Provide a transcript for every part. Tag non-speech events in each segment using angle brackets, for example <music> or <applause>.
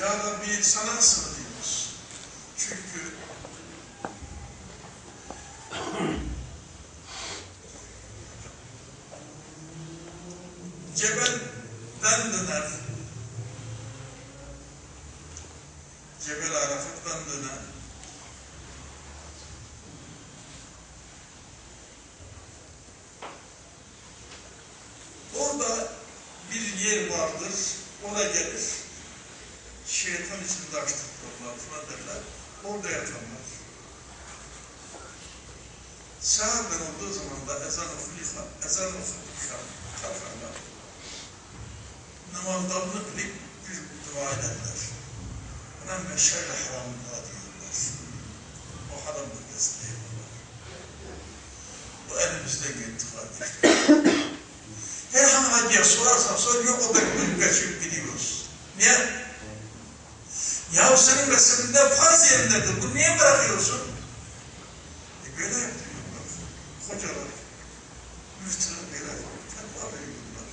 Ya Rabbi sana sığınıyoruz. Çünkü Cebel'den döner. Cebel Arafat'tan döner. Orada bir yer vardır, ona gelir. Şeytan içinde açtık altına derler. Orada yatanlar. Sahaben olduğu zaman da ezan okunursa, ezan okunursa, kalkarlar. Namazlarını bilip bir dua ederler. Buna meşale haram dua diyorlar. O haram bölgesinde yapıyorlar. Bu elimizde gitti kardeşler. Herhangi hacıya sorarsan sor yok o da geçip gidiyoruz. Niye? Ya senin resiminde farz yerindedir. Bunu niye bırakıyorsun? E böyle yapıyorlar. Hocalar, müftüler böyle fetva veriyorlar.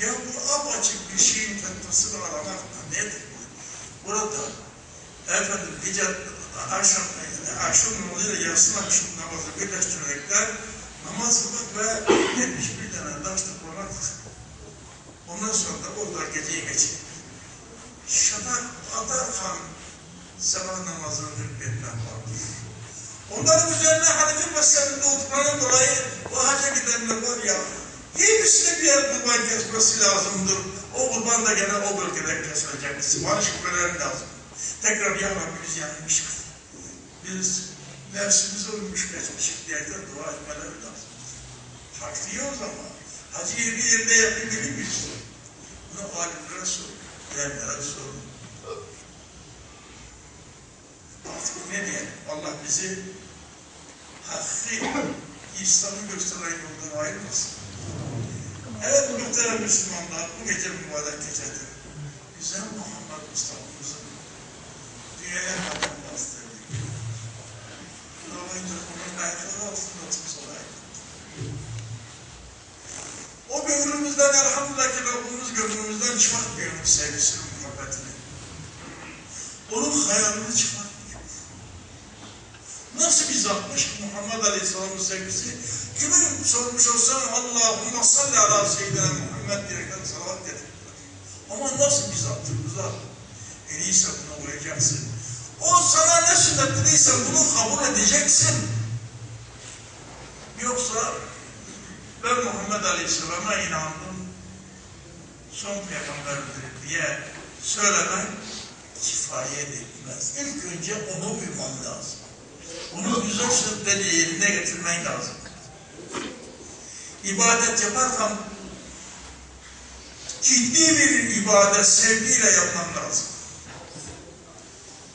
Ya bu apaçık bir şeyin fetvasını aramak da nedir bu? Burada efendim gece akşam, akşam namazıyla yatsın akşam namazı birleştirerekler namaz kılmak ve 71 tane taş toplamak. Ondan sonra da orada geceyi geçiyor. Atarken sabah namazını hükmetmek vardır. Onların üzerine Hanifi mezhebinde olduklarından dolayı o hacca gidenler var ya, hepsine bir yer kurban kesmesi lazımdır. O kurban da gene o bölgeden kesilecek. Sipariş etmeleri lazım. Tekrar ya Rabbi biz yanılmışız. Biz nefsimiz ölmüş geçmişik diye de dua etmeleri lazım. Haklı o zaman. Hacı bir yerinde yapabilir miyiz? Bunu alimlere sor, diyenlere sor. Artık ne diyelim? Allah bizi hakkı <coughs> İslam'ı gösteren yoldan ayırmasın. Evet muhterem Müslümanlar, bu gece mübarek gecedir. Güzel Muhammed Mustafa'mızın dünyaya kadar bastırdık. Dolayınca onun ayakları altında tutsalaydı. O gönlümüzden elhamdülillah ki Rabbimiz gönlümüzden çıkartmıyor sevgisini, muhabbetini. Onun hayalini çıkartmıyor. Zatmış Muhammed Aleyhisselam'ın sevgisi? Kimin sormuş olsan Allahümme salli ala seyyidina Muhammed diyerekten salavat getirirler. Ama nasıl zat? En iyisi buna uyacaksın. O sana ne sünnetliyse bunu kabul edeceksin. Yoksa ben Muhammed Aleyhisselam'a inandım. Son peygamberdir diye söylemen kifayet etmez. İlk önce onu uyman lazım. Onu güzel sözleri yerine getirmen lazım. İbadet yaparken ciddi bir ibadet sevgiyle yapman lazım.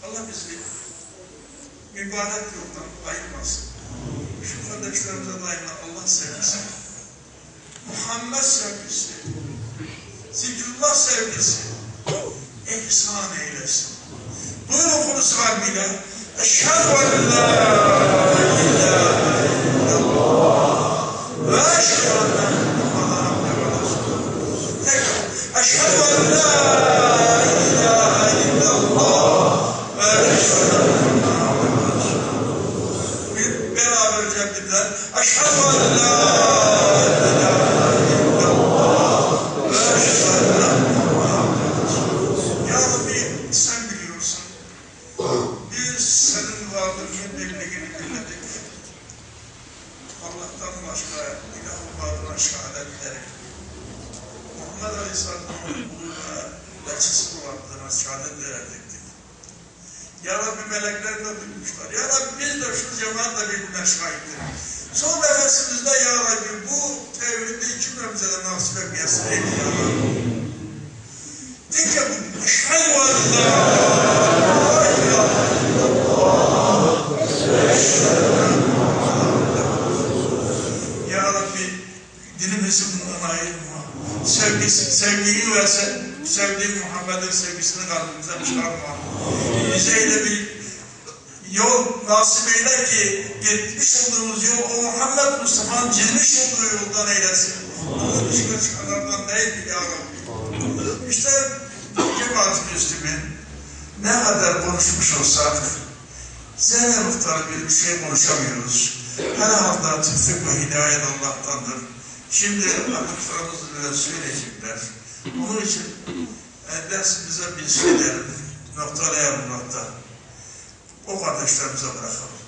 Allah bizi ibadet yoldan ayırmasın. Şu kardeşlerimize daima Allah sevgisi, Muhammed sevgisi, zikrullah sevgisi ihsan eylesin. Buyurun konusu kalbiyle. Eşhedü en la ilahe illallah ve eşhedü enne Muhammeden Resulullah. Tekrar. Eşhedü en la ilahe illallah ve eşhedü enne beraberce birden. Eşhedü en la ilahe illallah ve eşhedü enne Muhammeden Resulullah. Ya Rabbi sen biliyorsun. Biz senin varlığını birliğini bilmedik. Allah'tan başka ilah varlığına şehadet ederek Muhammed Aleyhisselam'ın kulluğuna elçisi varlığına şehadet ederek Ya Rabbi melekler de duymuşlar. Ya Rabbi biz de şu cemaatle birbirine şahittir. Son nefesimizde Ya Rabbi bu tevhidi cümlemize de nasip et yasir eyle Ya Rabbi. Tek yapın. Eşhedü en la ilahe Ya Rabbi dilimizi bundan ayırma. Sevgisi, sevgiyi versen, sevdiğin Muhammed'in sevgisini kalbimizden çıkarma. Bize öyle bir yol nasip eyle ki gitmiş olduğumuz yol o Muhammed Mustafa'nın çizmiş olduğu yoldan eylesin. Onun dışına çıkanlardan değil Ya Rabbi. İşte cemaatimiz ne kadar konuşmuş olsak Zeynep muhtarı bir şey konuşamıyoruz. Her halde tüfek ve hidayet Allah'tandır. Şimdi akıtlarımız bile söyleyecekler. Bunun için dersimize bir şeyler noktalayalım nokta. O kardeşlerimize bırakalım.